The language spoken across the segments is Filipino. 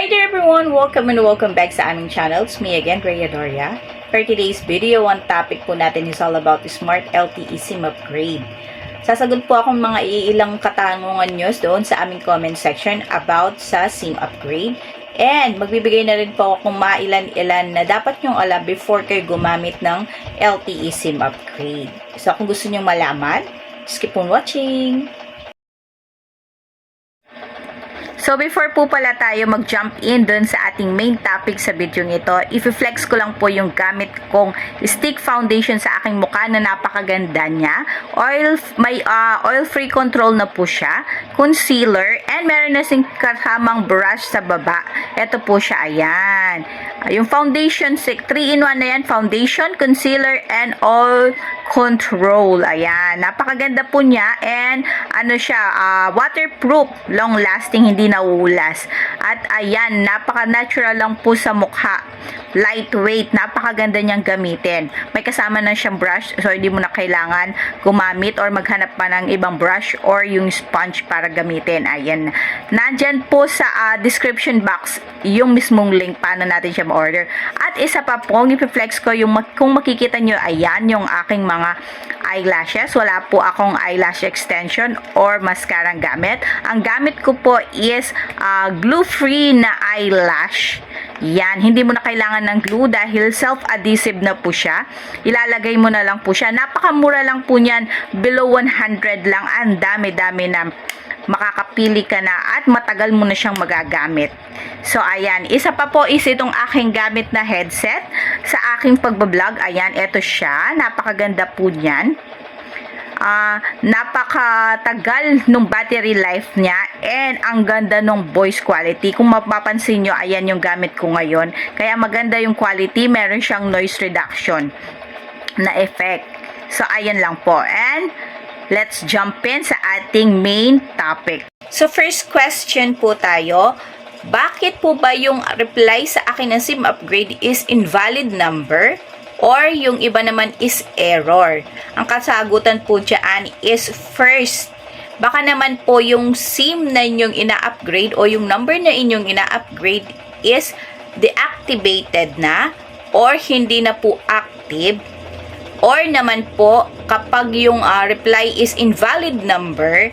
Hi there everyone! Welcome and welcome back sa aming channel. It's me again, Rhea Doria. For today's video, ang topic po natin is all about Smart LTE SIM upgrade. Sasagot po akong mga iilang katanungan nyo doon sa aming comment section about sa SIM upgrade. And magbibigay na rin po ako kung mailan-ilan na dapat nyong alam before kayo gumamit ng LTE SIM upgrade. So kung gusto nyong malaman, just keep on watching! So before po pala tayo mag-jump in dun sa ating main topic sa video ito, i-flex ko lang po yung gamit kong stick foundation sa aking mukha na napakaganda niya. Oil, may uh, oil-free control na po siya, concealer, and meron na sing kasamang brush sa baba. Ito po siya, ayan. Uh, yung foundation, 3-in-1 na yan, foundation, concealer, and oil control. Ayan, napakaganda po niya and ano siya, uh, waterproof, long lasting, hindi nauulas. At ayan, napaka-natural lang po sa mukha. Lightweight, napakaganda niyang gamitin. May kasama na siyang brush, so hindi mo na kailangan gumamit or maghanap pa ng ibang brush or yung sponge para gamitin. Ayan. Nandyan po sa uh, description box yung mismong link paano natin siya ma-order. At isa pa po, i-flex ko yung kung makikita nyo, ayan yung aking mga eyelashes. Wala po akong eyelash extension or mascara gamit. Ang gamit ko po is uh, glue-free na eyelash. Yan, hindi mo na kailangan ng glue dahil self-adhesive na po siya. Ilalagay mo na lang po siya. Napakamura lang po niyan, below 100 lang. Ang dami-dami na makakapili ka na at matagal mo na siyang magagamit. So, ayan. Isa pa po is itong aking gamit na headset sa aking pagbablog. Ayan, ito siya. Napakaganda po niyan uh, napakatagal nung battery life niya and ang ganda nung voice quality. Kung mapapansin nyo, ayan yung gamit ko ngayon. Kaya maganda yung quality, meron siyang noise reduction na effect. So, ayan lang po. And, let's jump in sa ating main topic. So, first question po tayo. Bakit po ba yung reply sa akin ng SIM upgrade is invalid number? or yung iba naman is error. Ang kasagutan po dyan is first, baka naman po yung SIM na inyong ina-upgrade o yung number na inyong ina-upgrade is deactivated na or hindi na po active or naman po kapag yung uh, reply is invalid number,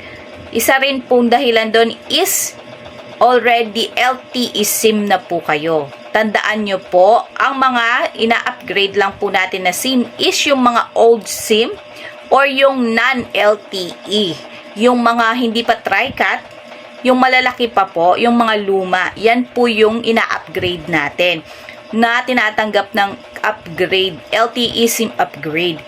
isa rin pong dahilan doon is already LTE SIM na po kayo. Tandaan nyo po, ang mga ina-upgrade lang po natin na SIM is yung mga old SIM or yung non-LTE. Yung mga hindi pa TriCat, yung malalaki pa po, yung mga luma, yan po yung ina-upgrade natin na tinatanggap ng upgrade, LTE SIM upgrade.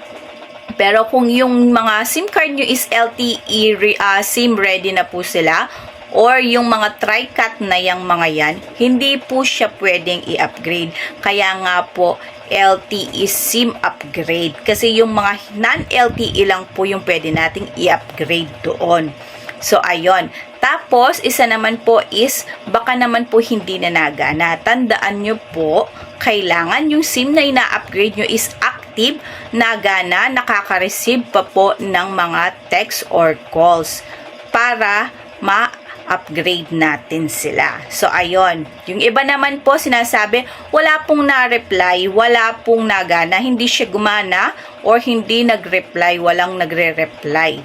Pero kung yung mga SIM card nyo is LTE uh, SIM ready na po sila or yung mga tri-cut na yung mga yan, hindi po siya pwedeng i-upgrade. Kaya nga po, LTE SIM upgrade. Kasi yung mga non-LTE lang po yung pwede nating i-upgrade doon. So, ayon. Tapos, isa naman po is, baka naman po hindi na nagana. Tandaan nyo po, kailangan yung SIM na ina-upgrade nyo is active, nagana, nakaka-receive pa po ng mga text or calls para ma upgrade natin sila. So, ayon. Yung iba naman po sinasabi, wala pong na-reply, wala pong nagana, hindi siya gumana, or hindi nag-reply, walang nagre-reply.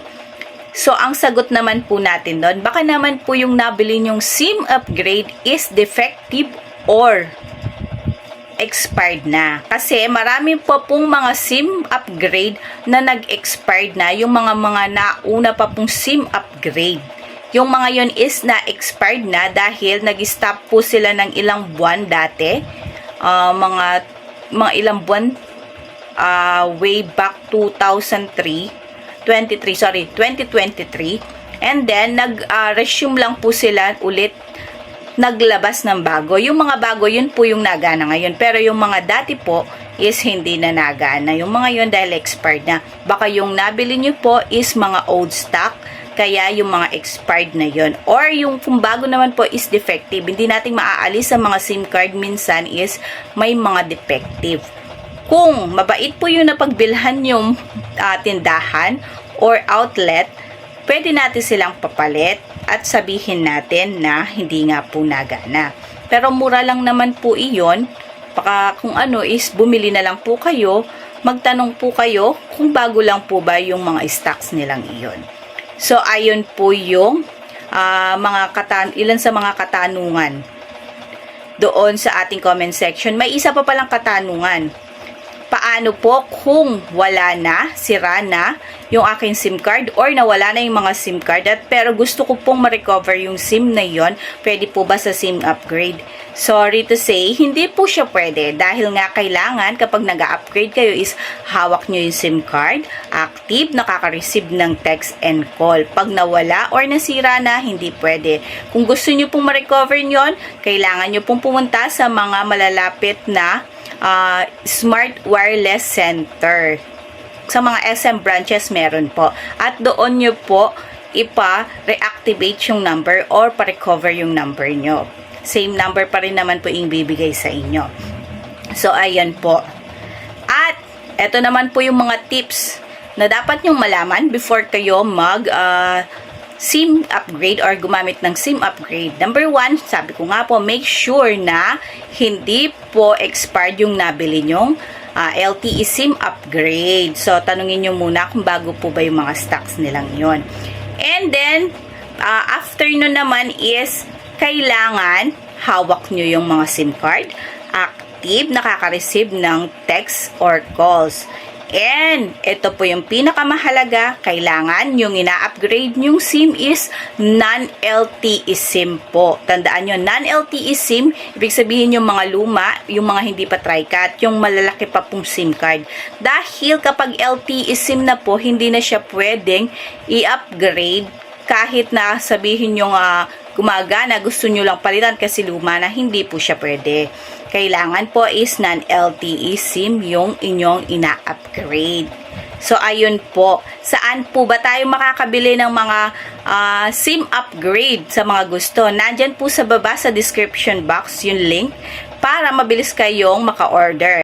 So, ang sagot naman po natin doon, baka naman po yung nabili nyong SIM upgrade is defective or expired na. Kasi marami po pong mga SIM upgrade na nag-expired na, yung mga mga nauna pa pong SIM upgrade. Yung mga yon is na expired na dahil nag-stop po sila ng ilang buwan dati. Uh, mga mga ilang buwan uh, way back 2003 23 sorry 2023 and then nag-resume uh, lang po sila ulit naglabas ng bago. Yung mga bago, yun po yung nagana ngayon. Pero yung mga dati po is hindi na nagana. Yung mga yun dahil expired na. Baka yung nabili nyo po is mga old stock kaya yung mga expired na yon Or yung kung bago naman po is defective. Hindi natin maaalis sa mga SIM card minsan is may mga defective. Kung mabait po yung napagbilhan yung uh, tindahan or outlet, pwede natin silang papalit at sabihin natin na hindi nga po nagana. Pero mura lang naman po iyon. Baka kung ano is bumili na lang po kayo, magtanong po kayo kung bago lang po ba yung mga stocks nilang iyon. So ayun po yung ah, mga katan ilan sa mga katanungan doon sa ating comment section. May isa pa palang katanungan. Paano po kung wala na, sira na yung aking SIM card or nawala na yung mga SIM card at pero gusto ko pong ma-recover yung SIM na yon, pwede po ba sa SIM upgrade? Sorry to say, hindi po siya pwede dahil nga kailangan kapag nag-upgrade kayo is hawak nyo yung SIM card, active, nakaka-receive ng text and call. Pag nawala or nasira na, hindi pwede. Kung gusto nyo pong ma-recover yon, kailangan nyo pong pumunta sa mga malalapit na ah, Smart Wireless Center. Sa mga SM branches meron po. At doon nyo po ipa-reactivate yung number or pa-recover yung number nyo. Same number pa rin naman po yung bibigay sa inyo. So, ayan po. At, eto naman po yung mga tips na dapat nyong malaman before kayo mag ah, SIM upgrade or gumamit ng SIM upgrade. Number one, sabi ko nga po, make sure na hindi po expired yung nabili nyong ah, LTE SIM upgrade. So, tanungin nyo muna kung bago po ba yung mga stocks nilang yon. And then, ah, after nun naman is, kailangan hawak nyo yung mga SIM card, active, nakaka-receive ng text or calls. And, ito po yung pinakamahalaga, kailangan yung ina-upgrade yung SIM is non-LTE SIM po. Tandaan nyo, non-LTE SIM, ibig sabihin yung mga luma, yung mga hindi pa TriCat, yung malalaki pa pong SIM card. Dahil kapag LTE SIM na po, hindi na siya pwedeng i-upgrade kahit na sabihin yung ah, gumagana, gusto nyo lang palitan kasi luma na, hindi po siya pwede. Kailangan po is non-LTE SIM yung inyong ina-upgrade. So, ayun po. Saan po ba tayo makakabili ng mga ah, SIM upgrade sa mga gusto? Nandyan po sa baba sa description box yung link para mabilis kayong maka-order.